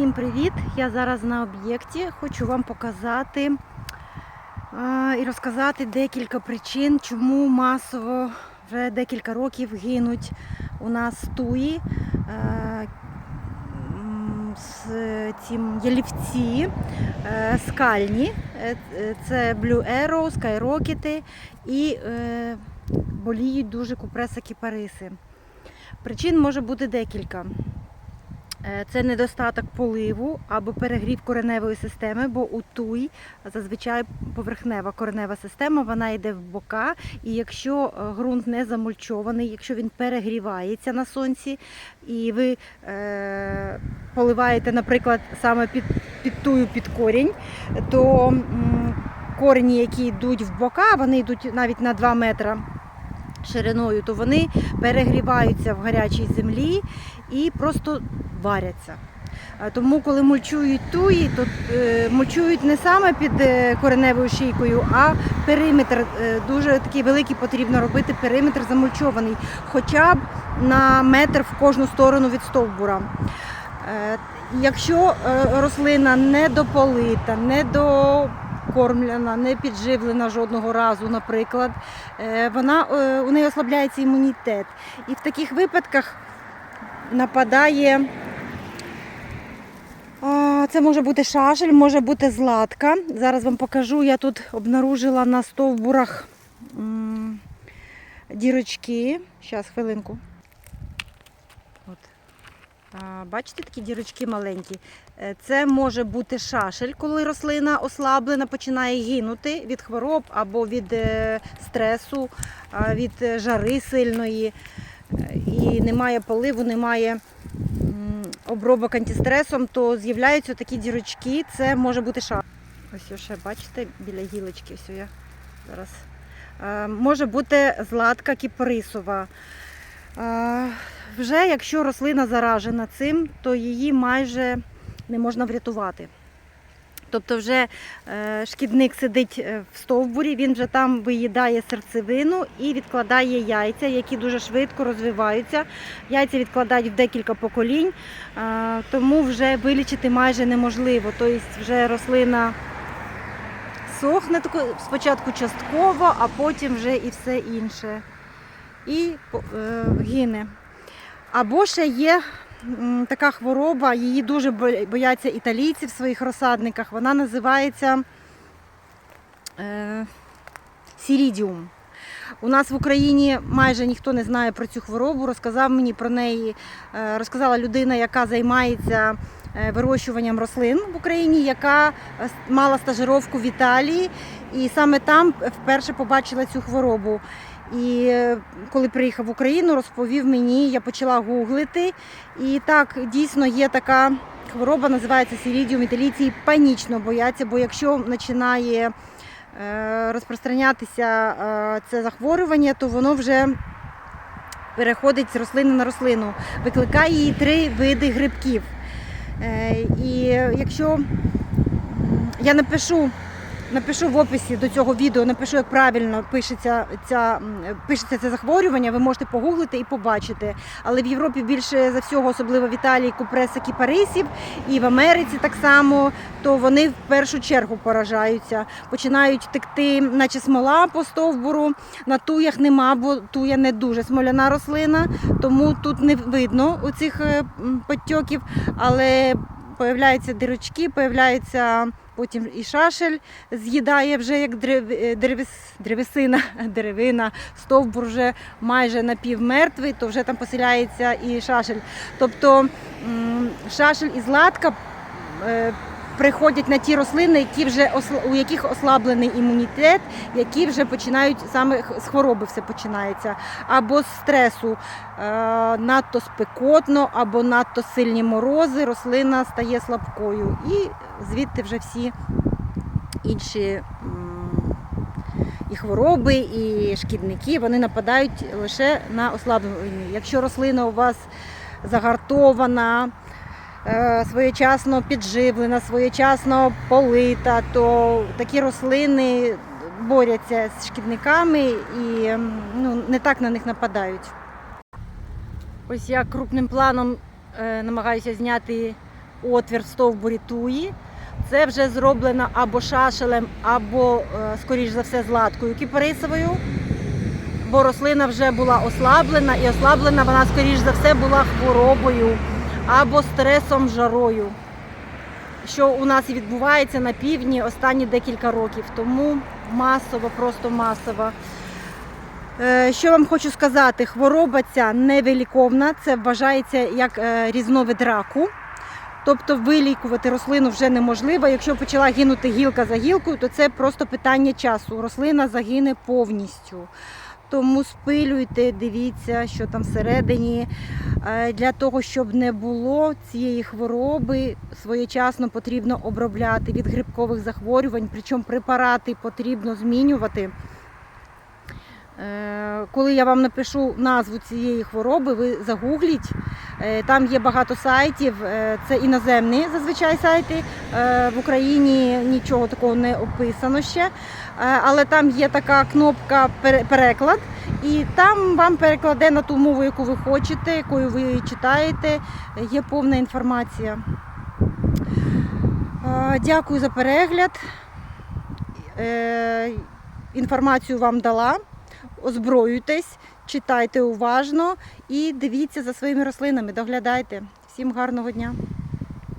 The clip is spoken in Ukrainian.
Всім привіт! Я зараз на об'єкті. Хочу вам показати і розказати декілька причин, чому масово вже декілька років гинуть у нас туї, е, з цим ялівці, е, скальні. Е, Це Blue Arrow, Skyrocket і боліють дуже купреса кіпариси. Причин може бути декілька. Е, Це недостаток поливу або перегрів кореневої системи, бо у туй зазвичай поверхнева коренева система, вона йде в бока. І якщо е, ґрунт не замульчований, якщо він перегрівається на сонці, і ви е, поливаєте, наприклад, саме під, під тую під корінь, то м, корені, які йдуть в бока, вони йдуть навіть на 2 метри шириною, то вони перегріваються в гарячій землі і просто варяться. Тому, коли мульчують туї, то е, мульчують не саме під е, кореневою шийкою, а периметр е, дуже такий великий потрібно робити периметр замульчований, хоча б на метр в кожну сторону від стовбура. Е, Якщо е, рослина не дополита, не докормлена, не підживлена жодного разу, наприклад, е, вона, е, у неї ослабляється імунітет. І в таких випадках нападає. Це може бути шашель, може бути златка. Зараз вам покажу. Я тут обнаружила на стовбурах дірочки. Зараз, хвилинку. От. Бачите, такі дірочки маленькі. Е, Це може бути шашель, коли рослина ослаблена, починає гинути від хвороб або від е, стресу, від е, жари сильної. І немає поливу, немає обробок антистресом, то з'являються такі дірочки. Це може бути шар. Ось ще бачите біля гілочки. все я зараз. Е, Може бути златка кіприсова. Е, Вже якщо рослина заражена цим, то її майже не можна врятувати. Тобто вже е, шкідник сидить е, в стовбурі, він вже там виїдає серцевину і відкладає яйця, які дуже швидко розвиваються. Яйця відкладають в декілька поколінь, е, тому вже вилічити майже неможливо. Тобто вже рослина сохне спочатку частково, а потім вже і все інше. І гине. Або ще є така хвороба, її дуже бояться італійці в своїх розсадниках. Вона називається е, сірідіум. У нас в Україні майже ніхто не знає про цю хворобу. Розказав мені про неї, е, розказала людина, яка займається е, вирощуванням рослин в Україні, яка е, мала стажировку в Італії, і саме там вперше побачила цю хворобу. І е, коли приїхав в Україну, розповів мені, я почала гуглити. І так, дійсно є така хвороба, називається сірідіум. Панічно бояться, бо якщо починає е, розпространятися е, це захворювання, то воно вже переходить з рослини на рослину. Викликає її три види грибків. І якщо я напишу Напишу в описі до цього відео, напишу, як правильно пишеться, ця, пишеться це захворювання. Ви можете погуглити і побачити. Але в Європі більше за всього, особливо в Італії, купреса кіпарисів, і в Америці так само, то вони в першу чергу поражаються. Починають текти, наче смола по стовбуру. На туях нема, бо туя не дуже смоляна рослина, тому тут не видно оцих е, м, підтьоків, але появляються дирочки, появляються потім і шашель з'їдає вже як древ- е, древесина, деревина, стовбур вже майже напівмертвий, то вже там поселяється і шашель. Тобто шашель і златка е, приходять на ті рослини, які вже у яких ослаблений імунітет, які вже починають саме з хвороби все починається, або з стресу. Е, надто спекотно або надто сильні морози, рослина стає слабкою. І звідти вже всі інші і хвороби, і шкідники вони нападають лише на ослаблені. Якщо рослина у вас загартована, своєчасно підживлена, своєчасно полита, то такі рослини борються з шкідниками і ну, не так на них нападають. Ось я крупним планом е, намагаюся зняти отвір в стовбурі туї. Це вже зроблено або шашелем, або, е, скоріш за все, з латкою кіпарисовою. Бо рослина вже була ослаблена, і ослаблена вона, скоріш за все, була хворобою або стресом, жарою, що у нас і відбувається на півдні останні декілька років. Тому масово, просто масово. Е, Що вам хочу сказати, хвороба ця невиліковна, це вважається як е, різновид раку. Тобто вилікувати рослину вже неможливо. Якщо почала гинути гілка за гілкою, то це просто питання часу. Рослина загине повністю. Тому спилюйте, дивіться, що там всередині. Е, Для того, щоб не було цієї хвороби, своєчасно потрібно обробляти від грибкових захворювань, причому препарати потрібно змінювати. Е, Коли я вам напишу назву цієї хвороби, ви загугліть. Е, Там є багато сайтів, е, це іноземні зазвичай сайти. Е, В Україні нічого такого не описано ще. Але там є така кнопка переклад, і там вам перекладе на ту мову, яку ви хочете, якою ви читаєте. Є повна інформація. Дякую за перегляд. Інформацію вам дала. Озброюйтесь, читайте уважно і дивіться за своїми рослинами, доглядайте. Всім гарного дня!